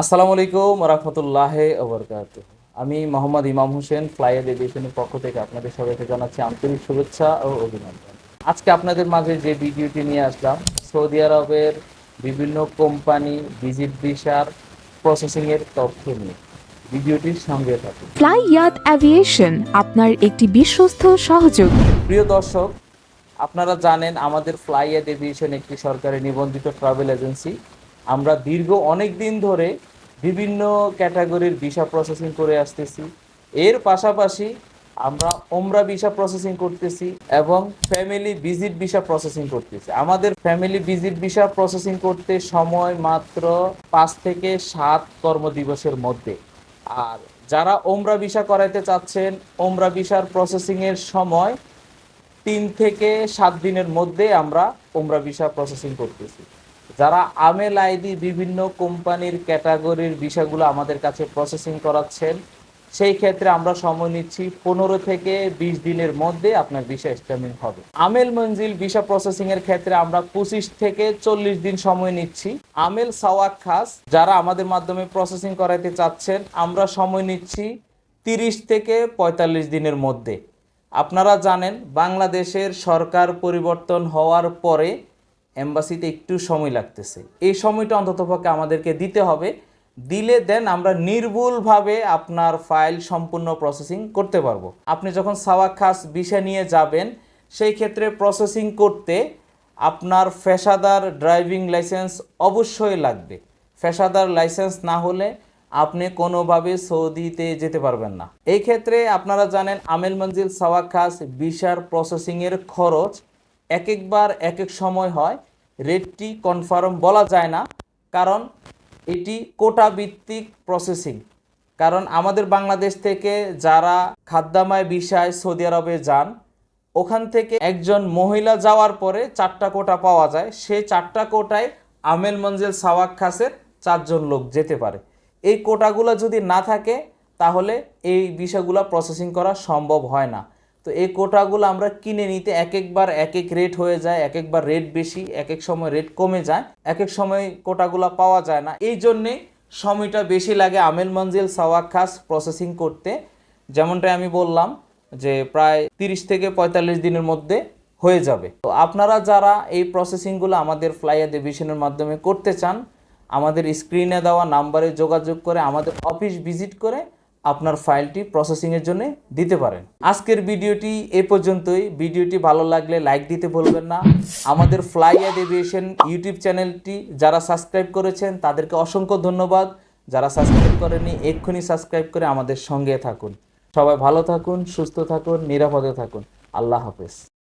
আসসালামু আলাইকুম রহমতুল্লাহ ওবরকাত আমি মোহাম্মদ ইমাম হোসেন ফ্লাইয়ার এভিয়েশনের পক্ষ থেকে আপনাদের সবাইকে জানাচ্ছি আন্তরিক শুভেচ্ছা ও অভিনন্দন। আজকে আপনাদের মাঝে যে ভিডিওটি নিয়ে আসলাম সৌদি আরবের বিভিন্ন কোম্পানি ভিজিট ভিসার প্রসেসিংয়ের তথ্য নিয়ে। ভিডিওটির সঙ্গে থাকুন। ফ্লাই অ্যাভিয়েশন আপনার একটি বিশ্বস্ত সহযোগী। প্রিয় দর্শক আপনারা জানেন আমাদের ফ্লাই এড এভিয়েশন একটি সরকারি নিবন্ধিত ট্রাভেল এজেন্সি আমরা দীর্ঘ অনেক দিন ধরে বিভিন্ন ক্যাটাগরির ভিসা প্রসেসিং করে আসতেছি। এর পাশাপাশি আমরা ওমরা ভিসা প্রসেসিং করতেছি এবং ফ্যামিলি ভিজিট ভিসা প্রসেসিং করতেছি। আমাদের ফ্যামিলি ভিজিট ভিসা প্রসেসিং করতে সময় মাত্র পাঁচ থেকে সাত কর্মদিবসের মধ্যে। আর যারা ওমরা ভিসা করাইতে চাচ্ছেন, ওমরা ভিসার প্রসেসিংয়ের সময় তিন থেকে সাত দিনের মধ্যে আমরা ওমরা ভিসা প্রসেসিং করতেছি। যারা আমেল আইডি বিভিন্ন কোম্পানির ক্যাটাগরির বিষয়গুলো আমাদের কাছে প্রসেসিং করাচ্ছেন, সেই ক্ষেত্রে আমরা সময় নিচ্ছি পনেরো থেকে বিশ দিনের মধ্যে আপনার ভিসা স্ট্যাম্পিং হবে। আমেল মঞ্জিল ভিসা প্রসেসিং এর ক্ষেত্রে আমরা পঁচিশ থেকে চল্লিশ দিন সময় নিচ্ছি। আমেল সাওয়াক খাস, যারা আমাদের মাধ্যমে প্রসেসিং করাইতে চাচ্ছেন, আমরা সময় নিচ্ছি তিরিশ থেকে পঁয়তাল্লিশ দিনের মধ্যে। আপনারা জানেন, বাংলাদেশের সরকার পরিবর্তন হওয়ার পরে এম্বাসিতে একটু সময় লাগতেছে। এই সময়টা অন্ততপক্ষে আমাদেরকে দিতে হবে। দিলে দেন আমরা নির্ভুলভাবে আপনার ফাইল সম্পূর্ণ প্রসেসিং করতে পারব। আপনি যখন সাওয়াক খাস বিষয় নিয়ে যাবেন, সেই ক্ষেত্রে প্রসেসিং করতে আপনার পেশাদার ড্রাইভিং লাইসেন্স অবশ্যই লাগবে। পেশাদার লাইসেন্স না হলে আপনি কোনোভাবে সৌদিতে যেতে পারবেন না। এই ক্ষেত্রে আপনারা জানেন আমেল মঞ্জিল সাওয়াক খাস ভিসার প্রসেসিংয়ের খরচ এক একবার এক এক সময় হয়। রেটটি কনফার্ম বলা যায় না, কারণ এটি কোটা ভিত্তিক প্রসেসিং কারণ আমাদের বাংলাদেশ থেকে যারা খাদ্যামায় বিষয় সৌদি আরবে যান, ওখান থেকে একজন মহিলা যাওয়ার পরে চারটা কোটা পাওয়া যায়। সেই চারটা কোটায় আমেল মঞ্জিল সাওয়াক খাসের চারজন লোক যেতে পারে। এই কোটাগুলো যদি না থাকে, তাহলে এই বিষয়গুলো প্রসেসিং করা সম্ভব হয় না। তো এই কোটাগুলো আমরা কিনে নিতে এক একবার এক এক রেট হয়ে যায় এক একবার রেট বেশি এক এক সময় রেট কমে যায় এক এক সময় কোটাগুলো পাওয়া যায় না। এই জন্যে সময়টা বেশি লাগে আমেল মঞ্জিল সাওয়াক খাস প্রসেসিং করতে। যেমনটা আমি বললাম যে প্রায় তিরিশ থেকে পঁয়তাল্লিশ দিনের মধ্যে হয়ে যাবে। তো আপনারা যারা এই প্রসেসিংগুলো আমাদের ফ্লাইয়ার ডিভিশনের মাধ্যমে করতে চান, আমাদের স্ক্রিনে দেওয়া নাম্বারে যোগাযোগ করে আমাদের অফিস ভিজিট করে আপনার ফাইলটি প্রসেসিংয়ের জন্য দিতে পারেন। আজকের ভিডিওটি এ পর্যন্তই। ভিডিওটি ভালো লাগলে লাইক দিতে ভুলবেন না। আমাদের ফ্লাই অ্যাড এভিয়েশন ইউটিউব চ্যানেলটি যারা সাবস্ক্রাইব করেছেন, তাদেরকে অসংখ্য ধন্যবাদ। যারা সাবস্ক্রাইব করেনি এক্ষুনি সাবস্ক্রাইব করে আমাদের সঙ্গে থাকুন। সবাই ভালো থাকুন, সুস্থ থাকুন, নিরাপদে থাকুন। আল্লাহ হাফেজ।